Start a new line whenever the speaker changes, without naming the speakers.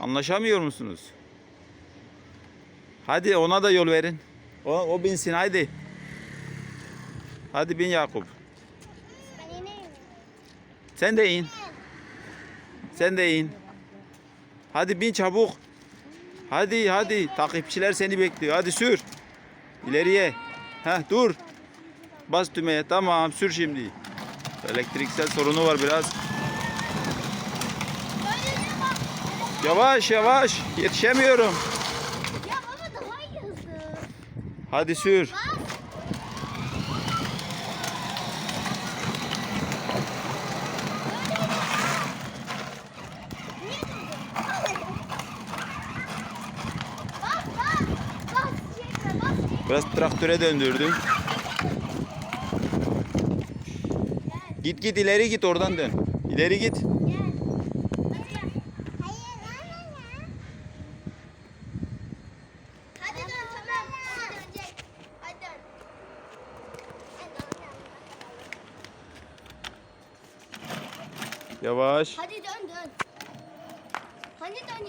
Anlaşamıyor musunuz? Hadi ona da yol verin. O, o binsin haydi. Hadi bin Yakup. Sen de in. Sen de in. Hadi bin çabuk. Hadi hadi. Takipçiler seni bekliyor. Hadi sür. İleriye. Heh dur. Bas düğmeye. Tamam sür şimdi. Elektriksel sorunu var biraz. Yavaş yavaş. Yetişemiyorum.
Ya baba daha iyi hızlı.
Hadi sür. Biraz traktöre döndürdüm. Git git ileri git oradan dön. İleri git.
Gel. Hayır anne Hadi dön tamam. Hadi dönecek. Hadi dön.
Yavaş.
Hadi dön dön. Hadi dön.